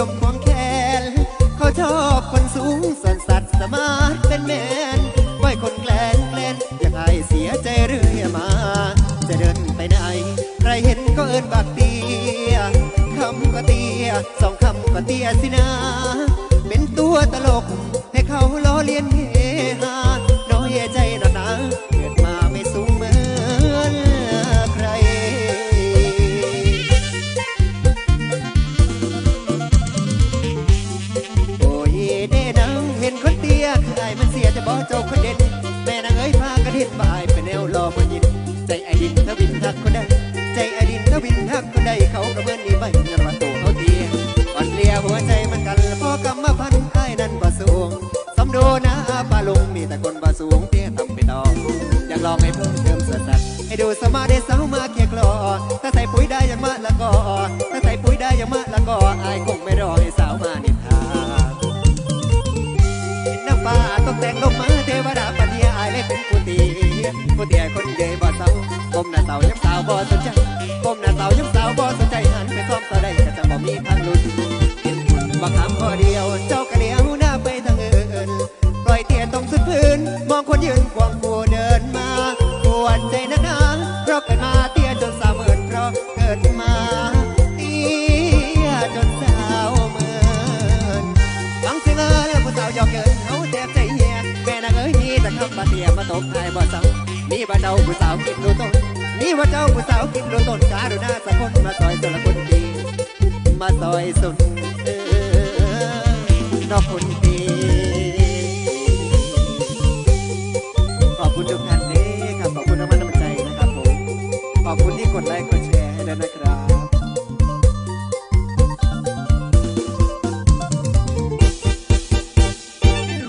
ยมควงแขน เขาชอบคนสูงส่วนสัตว์สมาร์ทเป็นแมนไว้คนแกล้งแกล้นอยากให้เสียใจเรื่อยมา จะเดินไปไหนใครเห็นก็เอินบักเตียคำก็เตียสองคำก็เตียสินะ เป็นตัวตลกให้เขาล้อเลียนเฮ เจ้าคนเด่นแม่นางเอ้ยพากันเห็นบายเป็นแนวรอมันยิน ใจไอดินทวินทักคนใดใจไอดินทวินทักคนใดเขาก็เบิ่นนี่ใบเงินว่าตัวเขาเตี้ยอ่อนเลียหัวใจมันกันพอกำมาพันไอ้นั้นบ่สูงสำโดนะปลาลุงมีแต่คนบ่สูงเตี้ยต่ำไปต่ออยากลองให้เพิ่มเติมสดสัดให้ดูสมาได้สาวมาเคียกลอถ้าใส่ปุ๋ยได้อยังมาละก็ถ้าใส่ปุ๋ยได้อยังมาละก็ไอ้ายคงไม่รอให้สาว ทวดาปัญญาอายเลยเป็นผู้ตีผู้เตียคนเดยบ่เศร้าก้มหน้าเสายับสาวบ่สนใจก้มหน้าเสายับสาวบ่สนใจหันไปซ้อมต่อได้ก็จะบ่มีทางลุ้นเห็นบุญบ่คำพอเดียวเจ้าก็เลียวหน้าไปทางอื่นปล่อยเตียนตรงสุดพื้น มองคนยืนควงผู้เดินมาปวดใจนักหนาเพราะเกิดมาเตี้ยจนสาวเมินเพราะเกิดมาเตียจนสาวเมินฟังเสียงเออแล้วผู้สาวยอกเยิน ยนี่แต่คำบาเตียมาตกทยบ่เศร้านี่ว่าเจ้าผู้สาวกินดูต้นนี่ว่าเจ้าผู้สาวกินดูต้นการุณาสักคนมาซอยตัวละคนดีมาซอยสุดเออนอกคนดีขอบคุณทุกท่านเด้ครับขอบคุณน้ำมันน้ำใจนะครับผมขอบคุณที่กดไลค์กดแชร์ให้ด้วยนะครับ